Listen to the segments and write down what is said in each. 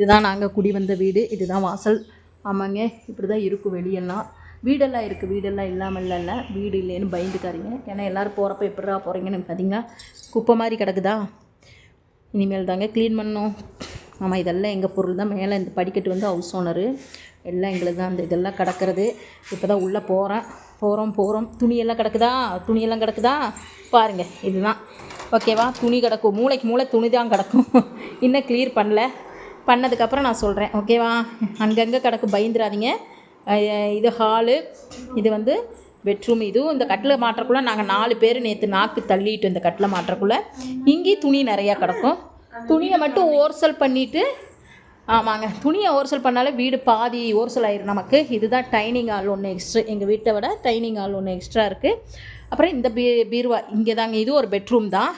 இதுதான் நாங்கள் குடி வந்த வீடு இதுதான் வாசல். ஆமாங்க இப்படி தான் இருக்கும் வெளியெல்லாம். வீடெல்லாம் இருக்குது வீடெல்லாம் இல்லாமல் இல்லைல்ல வீடு இல்லைன்னு பயந்துக்காரீங்க ஏன்னா எல்லோரும் போகிறப்ப எப்படா போகிறீங்கன்னு பார்த்தீங்கன்னா குப்பை மாதிரி கிடக்குதா? இனிமேல் தாங்க க்ளீன் பண்ணோம் ஆமாம் இதெல்லாம் எங்கள் பொருள் தான். மேலே இந்த படிக்கட்டு வந்து ஹவுஸ் ஓனரு எல்லாம் எங்களுக்கு தான். அந்த இதெல்லாம் கிடக்கிறது. இப்போ தான் உள்ளே போகிறேன் போகிறோம் போகிறோம் துணியெல்லாம் கிடக்குதா? துணியெல்லாம் கிடக்குதா? பாருங்கள் இதுதான். ஓகேவா துணி கிடக்கும். மூளைக்கு மூளை துணி தான் கிடக்கும். இன்னும் க்ளியர் பண்ணல. பண்ணதுக்கப்புறம் நான் சொல்கிறேன் ஓகேவா அங்கங்கே கிடக்கும் பயந்துடாதீங்க இது ஹாலு இது வந்து பெட்ரூம் இதுவும் இந்த கட்டில் மாட்டுறக்குள்ளே நாங்கள் நாலு பேர் நேற்று நாக்கு தள்ளிட்டு இந்த கட்டில் மாட்டுறக்குள்ளே இங்கேயும் துணி நிறையா கிடக்கும். துணியை மட்டும் ஓர்சல் பண்ணிவிட்டு ஆமாங்க துணியை ஓர்சல் பண்ணாலே வீடு பாதி ஓர்சல் ஆயிரும் நமக்கு. இதுதான் டைனிங் ஹால் ஒன்று எக்ஸ்ட்ரா எங்கள் வீட்டை விட டைனிங் ஹால் ஒன்று எக்ஸ்ட்ரா இருக்குது அப்புறம் இந்த பீ பீர்வா இங்கே தாங்க இது ஒரு பெட்ரூம் தான்.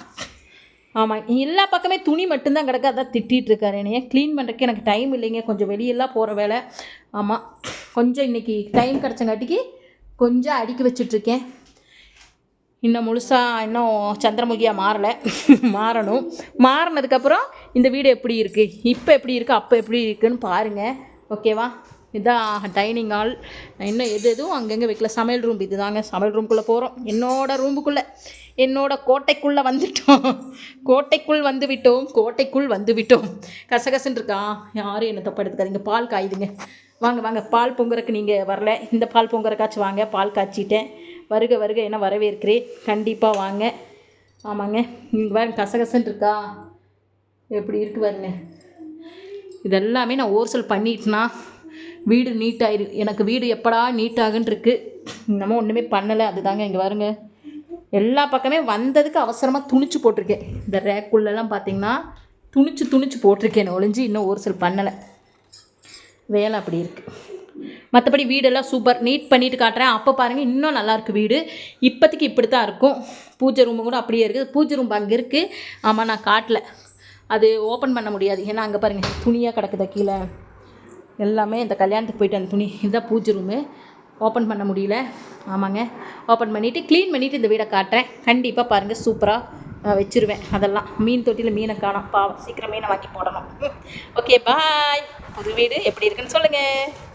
ஆமாம் எல்லா பக்கமே துணி மட்டும்தான் கிடக்கு. அதான் திட்டிகிட்டு இருக்காரு என்னைய. க்ளீன் பண்ணுறதுக்கு எனக்கு டைம் இல்லைங்க. கொஞ்சம் வெளியெல்லாம் போகிற வேலை. ஆமாம் கொஞ்சம் இன்றைக்கி டைம் கிடச்சங்காட்டிக்கு கொஞ்சம் அடுக்கி வச்சிட்ருக்கேன் இன்னும் முழுசாக இன்னும் சந்திரமுகியாக மாறலை. மாறணும். மாறினதுக்கப்புறம் இந்த வீடு எப்படி இருக்குது இப்போ எப்படி இருக்குது அப்போ எப்படி இருக்குன்னு பாருங்கள் ஓகேவா இதான் டைனிங் ஹால் இன்னும் எது எதுவும் அங்கங்கே வைக்கல. சமையல் ரூம் இது தாங்க சமையல் ரூம்குள்ளே போகிறோம் என்னோட ரூமுக்குள்ளே என்னோட கோட்டைக்குள்ளே வந்துட்டோம். கோட்டைக்குள் வந்து விட்டோம். கோட்டைக்குள் வந்து விட்டோம். கசகசன்னு இருக்கா? யாரும் என்ன தப்பு எடுத்துக்காதீங்க. பால் காயுதுங்க. வாங்க வாங்க. பால் பொங்குறக்கு நீங்கள் வரல. இந்த பால் பொங்குறக்காச்சும் வாங்க. பால் காய்ச்சிட்டேன். வருக வருக. என்ன வரவேற்கிறேன். கண்டிப்பாக வாங்க. ஆமாங்க. இங்கே வாங்க கசகசன்னு இருக்கா? எப்படி இருக்கு பாருங்க. இதெல்லாமே நான் ஓர்சல் பண்ணிட்டுனா? வீடு நீட்டாயிரு எனக்கு வீடு எப்படா நீட்டாகுன்னு இன்னமும் ஒன்றுமே பண்ணலை அதுதாங்க இங்கே பாருங்க. எல்லா பக்கமே வந்ததுக்கு அவசரமாக துணிச்சு போட்டிருக்கேன். இந்த ரேக்குள்ளெல்லாம் பார்த்தீங்கன்னா துணிச்சு துணிச்சு போட்டிருக்கேன். ஒளிஞ்சு இன்னும் ஒரு சில பண்ணலை. வேலை அப்படி இருக்குது மற்றபடி வீடெல்லாம் சூப்பர் நீட் பண்ணிட்டு காட்டுறேன். அப்போ பாருங்கள் இன்னும் நல்லாயிருக்கு வீடு. இப்போதைக்கு இப்படி தான் இருக்கும். பூஜை ரூமு கூட அப்படியே இருக்குது. பூஜை ரூம் அங்கே இருக்குது ஆமாம் நான் காட்டல. அது ஓப்பன் பண்ண முடியாது. ஏன்னா அங்கே பாருங்கள் துணியாக கிடக்குதா கீழே. எல்லாமே இந்த கல்யாணத்துக்கு போயிட்டு அந்த துணி இதுதான் பூஜை ரூமு ஓப்பன் பண்ண முடியல. ஆமாங்க. ஓப்பன் பண்ணிவிட்டு க்ளீன் பண்ணிவிட்டு இந்த வீடை காட்டுறேன். கண்டிப்பாக பாருங்கள் சூப்பராக வச்சுருவேன். அதெல்லாம். மீன் தொட்டியில் மீனை காணோம். பாவம் சீக்கிரம் மீனை வாங்கி போடணும். ஓகே பாய் புது வீடு எப்படி இருக்குன்னு சொல்லுங்கள்